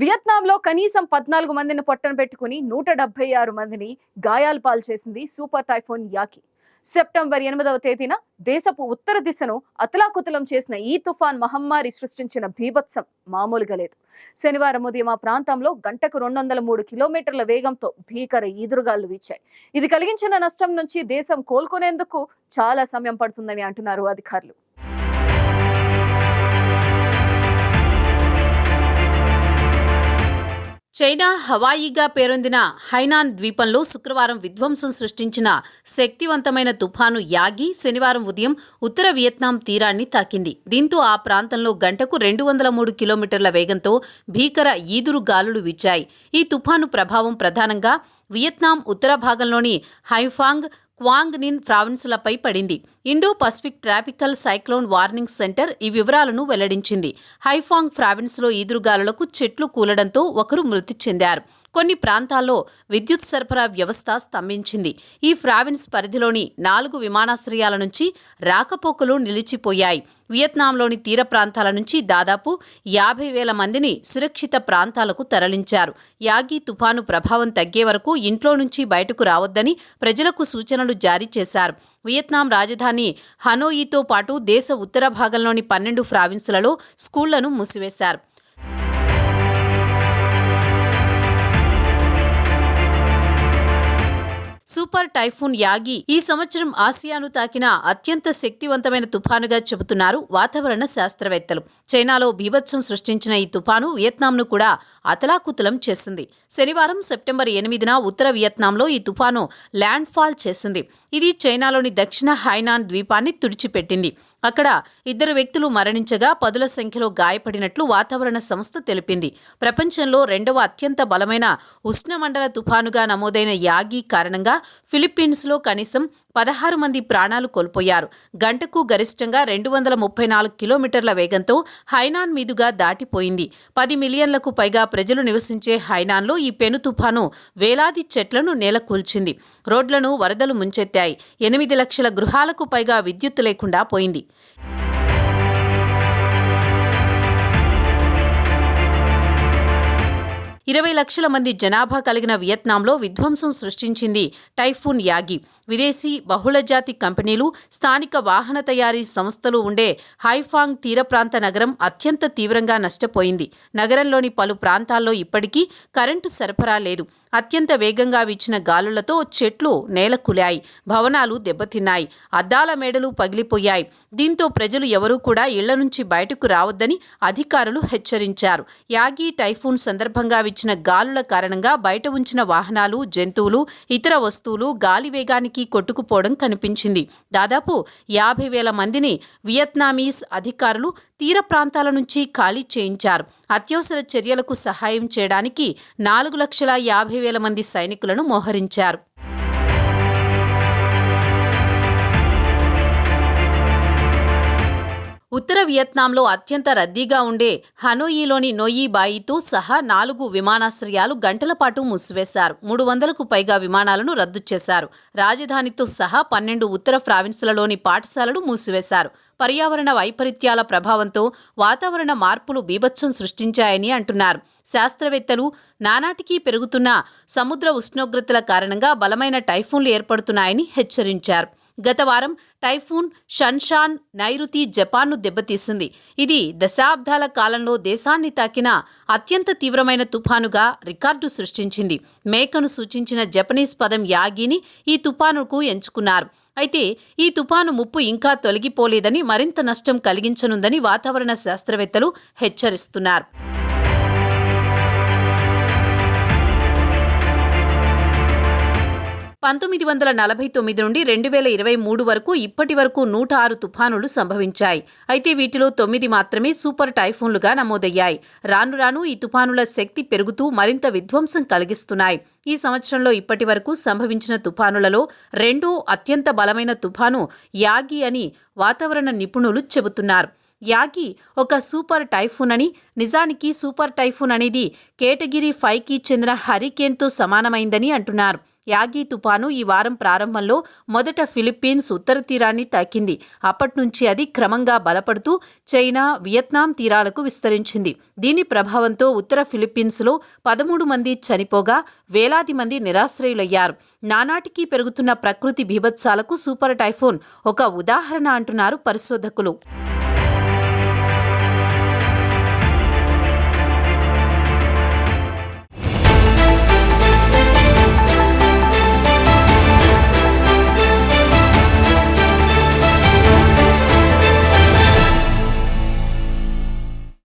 వియత్నాంలో కనీసం పద్నాలుగు మందిని పొట్టన పెట్టుకుని నూట డెబ్బై ఆరు మందిని గాయాలు పాలు చేసింది సూపర్ టైఫోన్ యాకి. సెప్టెంబర్ ఎనిమిదవ తేదీన దేశపు ఉత్తర దిశను అతలాకుతలం చేసిన ఈ తుఫాన్ మహమ్మారి సృష్టించిన భీభత్సం మామూలుగా లేదు. శనివారం ఉదయం ఆ ప్రాంతంలో గంటకు రెండు వందల మూడు కిలోమీటర్ల వేగంతో భీకర ఈదురుగాలు వీచాయి. ఇది కలిగించిన నష్టం నుంచి దేశం కోలుకునేందుకు చాలా సమయం పడుతుందని అంటున్నారు అధికారులు. చైనా హవాయిగా పేరొందిన హైనాన్ ద్వీపంలో శుక్రవారం విధ్వంసం సృష్టించిన శక్తివంతమైన తుఫాను యాగి శనివారం ఉదయం ఉత్తర వియత్నాం తీరాన్ని తాకింది. దీంతో ఆ ప్రాంతంలో గంటకు రెండు వందల మూడు కిలోమీటర్ల వేగంతో భీకర ఈదురు గాలులు విచ్చాయి ఈ తుఫాను ప్రభావం ప్రధానంగా వియత్నాం ఉత్తర భాగంలోని హైఫాంగ్ క్వాంగ్ నిన్ ప్రావిన్సులపై పడింది. Indo Pacific tropical cyclone warning centre ఈ వివరాలను వెల్లడించింది. హైఫాంగ్ ప్రావిన్స్లో ఈదురుగాలులకు చెట్లు కూలడంతో ఒకరు మృతి చెందారు. కొన్ని ప్రాంతాల్లో విద్యుత్ సరఫరా వ్యవస్థ స్తంభించింది. ఈ ప్రావిన్స్ పరిధిలోని నాలుగు విమానాశ్రయాల నుంచి రాకపోకలు నిలిచిపోయాయి. వియత్నాంలోని తీర ప్రాంతాల నుంచి దాదాపు యాభై వేల మందిని సురక్షిత ప్రాంతాలకు తరలించారు. యాగి తుఫాను ప్రభావం తగ్గే వరకు ఇంట్లో నుంచి బయటకు రావద్దని ప్రజలకు సూచనలు జారీ చేశారు. వియత్నాం రాజధాని హనోయితో పాటు దేశ ఉత్తర భాగంలోని పన్నెండు ప్రావిన్సులలో స్కూళ్ళను మూసివేశారు. సూపర్ టైఫూన్ యాగి ఈ సంవత్సరం ఆసియాను తాకిన అత్యంత శక్తివంతమైన తుఫానుగా చెబుతున్నారు వాతావరణ శాస్త్రవేత్తలు. చైనాలో బీభత్సం సృష్టించిన ఈ తుఫాను వియత్నాంను కూడా అతలాకుతలం చేసింది. శనివారం సెప్టెంబర్ ఎనిమిదిన ఉత్తర వియత్నాంలో ఈ తుఫాను ల్యాండ్ ఫాల్ చేసింది. ఇది చైనాలోని దక్షిణ హైనాన్ ద్వీపాన్ని తుడిచిపెట్టింది. అక్కడ ఇద్దరు వ్యక్తులు మరణించగా పదుల సంఖ్యలో గాయపడినట్లు వాతావరణ సంస్థ తెలిపింది. ప్రపంచంలో రెండవ అత్యంత బలమైన ఉష్ణమండల తుఫానుగా నమోదైన యాగి కారణంగా ఫిలిప్పీన్స్లో కనీసం పదహారు మంది ప్రాణాలు కోల్పోయారు. గంటకు గరిష్టంగా రెండు వందల ముప్పై నాలుగు కిలోమీటర్ల వేగంతో హైనాన్ మీదుగా దాటిపోయింది. పది మిలియన్లకు పైగా ప్రజలు నివసించే హైనాన్లో ఈ పెను తుఫాను వేలాది చెట్లను నేలకూల్చింది. రోడ్లను వరదలు ముంచెత్తాయి. ఎనిమిది లక్షల గృహాలకు పైగా విద్యుత్ లేకుండా పోయింది. ఇరవై లక్షల మంది జనాభా కలిగిన వియత్నాంలో విధ్వంసం సృష్టించింది టైఫూన్ యాగి. విదేశీ బహుళజాతి కంపెనీలు స్థానిక వాహన తయారీ సంస్థలు ఉండే హైఫాంగ్ తీర ప్రాంత నగరం అత్యంత తీవ్రంగా నష్టపోయింది. నగరంలోని పలు ప్రాంతాల్లో ఇప్పటికీ కరెంటు సరఫరా లేదు. అత్యంత వేగంగా వీచిన గాలులతో చెట్లు నేలకులాయి భవనాలు దెబ్బతిన్నాయి అద్దాల మేడలు పగిలిపోయాయి. దీంతో ప్రజలు ఎవరూ కూడా ఇళ్ళ నుంచి బయటకు రావద్దని అధికారులు హెచ్చరించారు. యాగి టైఫూన్ సందర్భంగా వచ్చిన గాలుల కారణంగా బయట ఉంచిన వాహనాలు జంతువులు ఇతర వస్తువులు గాలి వేగానికి కొట్టుకుపోవడం కనిపించింది. దాదాపు యాభై వేల మందిని వియత్నామీస్ అధికారులు తీర ప్రాంతాల నుంచి ఖాళీ చేయించారు. అత్యవసర చర్యలకు సహాయం చేయడానికి నాలుగు లక్షల యాభై వేల మంది సైనికులను మోహరించారు. ఉత్తర వియత్నాంలో అత్యంత రద్దీగా ఉండే హనోయిలోని నోయి బాయితో సహా నాలుగు విమానాశ్రయాలు గంటల పాటు మూసివేశారు. మూడు వందలకు పైగా విమానాలను రద్దు చేశారు. రాజధానితో సహా పన్నెండు ఉత్తర ప్రావిన్సులలోని పాఠశాలలు మూసివేశారు. పర్యావరణ వైపరీత్యాల ప్రభావంతో వాతావరణ మార్పులు బీభత్సం సృష్టించాయని అంటున్నారు. శాస్త్రవేత్తలు నానాటికీ పెరుగుతున్న సముద్ర ఉష్ణోగ్రతల కారణంగా బలమైన టైఫూన్లు ఏర్పడుతున్నాయని హెచ్చరించారు. గత వారం టైఫూన్ షన్షాన్ నైరుతి జపాన్ను దెబ్బతీసింది. ఇది దశాబ్దాల కాలంలో దేశాన్ని తాకిన అత్యంత తీవ్రమైన తుఫానుగా రికార్డు సృష్టించింది. మేకను సూచించిన జపనీస్ పదం యాగిని ఈ తుఫానుకు ఎంచుకున్నారు. అయితే ఈ తుఫాను ముప్పు ఇంకా తొలగిపోలేదని మరింత నష్టం కలిగించనుందని వాతావరణ శాస్త్రవేత్తలు హెచ్చరిస్తున్నారు. పంతొమ్మిది వందల నలభై తొమ్మిది నుండి రెండు వేల ఇరవై మూడు వరకు ఇప్పటి వరకు నూట ఆరు తుఫానులు సంభవించాయి. అయితే వీటిలో తొమ్మిది మాత్రమే సూపర్ టైఫూన్లుగా నమోదయ్యాయి. రాను రాను ఈ తుఫానుల శక్తి పెరుగుతూ మరింత విధ్వంసం కలిగిస్తున్నాయి. ఈ సంవత్సరంలో ఇప్పటి వరకు సంభవించిన తుఫానులలో రెండో అత్యంత బలమైన తుఫాను యాగి అని వాతావరణ నిపుణులు చెబుతున్నారు. యాగి ఒక సూపర్ టైఫూన్ అని నిజానికి సూపర్ టైఫూన్ అనేది కేటగిరీ ఫైవ్కి చెందిన హరికేన్తో సమానమైందని అంటున్నారు. యాగి తుపాను ఈ వారం ప్రారంభంలో మొదట ఫిలిప్పీన్స్ ఉత్తర తీరాన్ని తాకింది. అప్పటి నుంచి అది క్రమంగా బలపడుతూ చైనా వియత్నాం తీరాలకు విస్తరించింది. దీని ప్రభావంతో ఉత్తర ఫిలిప్పీన్స్లో పదమూడు మంది చనిపోగా వేలాది మంది నిరాశ్రయులయ్యారు. నానాటికి పెరుగుతున్న ప్రకృతి బీభత్సాలకు సూపర్ టైఫోన్ ఒక ఉదాహరణ అంటున్నారు పరిశోధకులు.